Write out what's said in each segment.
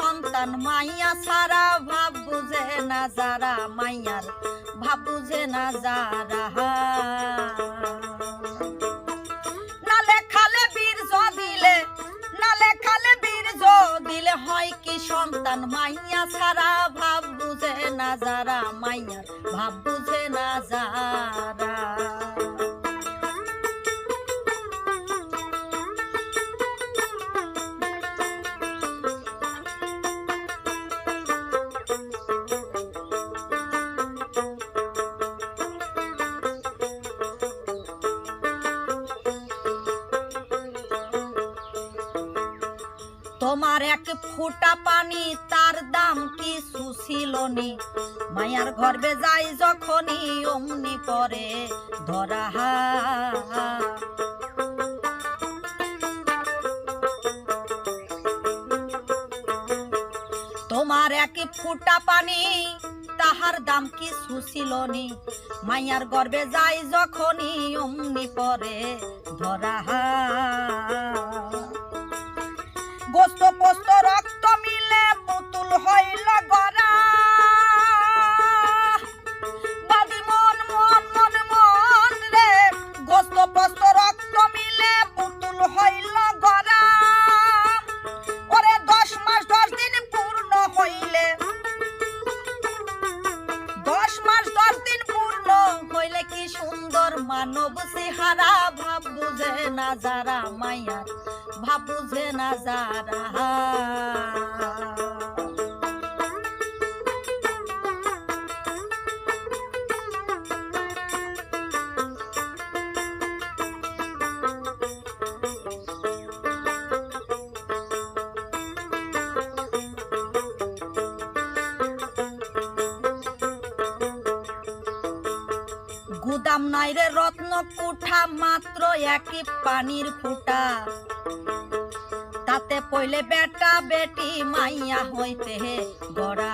সন্তান মাইয়া সারা ভাব বুঝে না যারা মাইয়ার ভাব বুঝে না যারা। নালে খালে বীর্য দিলে নালে খালে বীর্য দিলে হয় কি সন্তান মাইয়া সারা ভাব বুঝে না যারা মাইয়ার ভাব বুঝে না যারা? তোমার এক ফোঁটা পানি, তার দাম কি সুশীল মায়ার গর্বে যাই যখনই অমনি পরে ধরা তোমার এক ফোঁটা পানি, তাহার দাম কি সুশীল মায়ার গর্বে যাই যখনই অমনি পরে ধরা গোস্ত পোস্ত রক্ত মিলে পুতুল হইল গড়া। বাদি পোস্ত রক্ত মিলে পুতুল হইল গড়া। ওরে দশ মাস, দশ দিন পূর্ণ হইলে। দশ মাস, দশ দিন পূর্ণ হইলে কি সুন্দর মানব সিহারা ভাব বুঝে না যারা মায়ার ভাব বুঝে না যারা। গুদাম নাই রে, রত্ন কুঠা মাত্র একই পানির ফুটা। তাতে পইলে বেটা বেটি মাইয়া হইতে হে, গড়া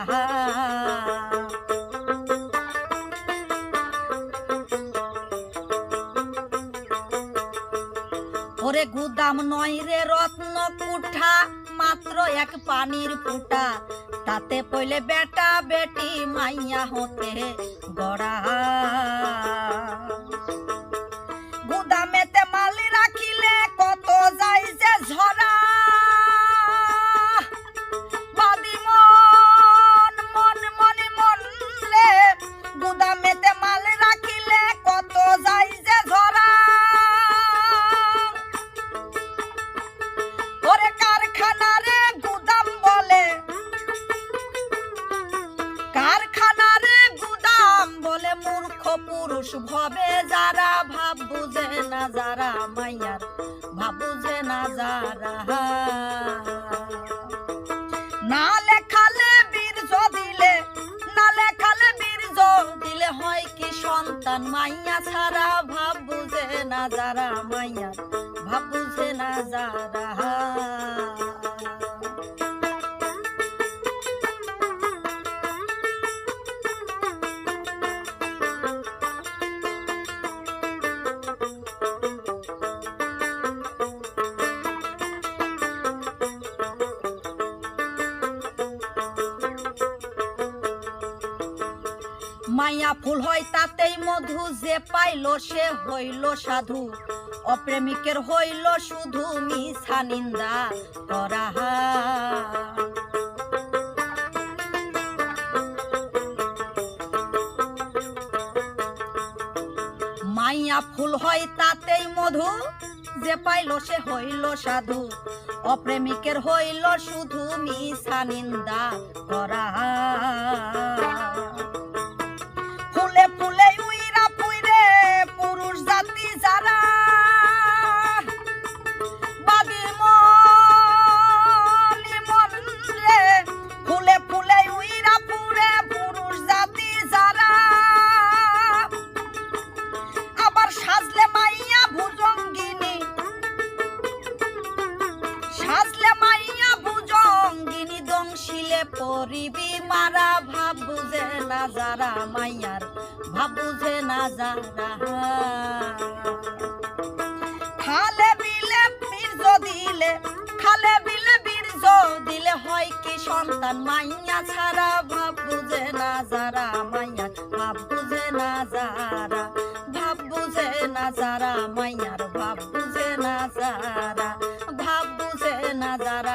গুদাম নয় রে রত্ন কুঠা, মাত্র এক পানির ফুটা। তাতে পইলে বেটা বেটি মাইয়া হতে গড়া। ভবে যারা, ভাব বুঝে না যারা মাইয়ার, ভাব বুঝে না যারা। না লেখালে বীর্য দিলে, না লেখালে বীর্য দিলে হয় কি সন্তান? মাইয়া ছাড়া ভাব বুঝে না যারা মাইয়ার, ভাব বুঝে না যারা। মাইয়া ফুল হয় তাতেই মধু যে পাইল সে হইল সাধু। অপ্রেমিকের হইল শুধু মিছা নিন্দা করা মাইয়া ফুল হয় তাতেই মধু, যে পাইল সে হইল সাধু। অপ্রেমিকের হইল শুধু মিছা নিন্দা করা দংশিলে পরিবি মারা ভাব বুঝে না যারা মাইয়ার ভাব বুঝে না যারা। খালে বিলে বীর্য দিলে, খালে বিলে বীর্য দিলে হয় কি সন্তান? মাইয়া ছাড়া ভাব বুঝে না যারা মাইয়ার ভাব বুঝে না যারা। ভাব বুঝে না যারা মাইয়ার ভাব বুঝে না যারা। ভাব বুঝে না যারা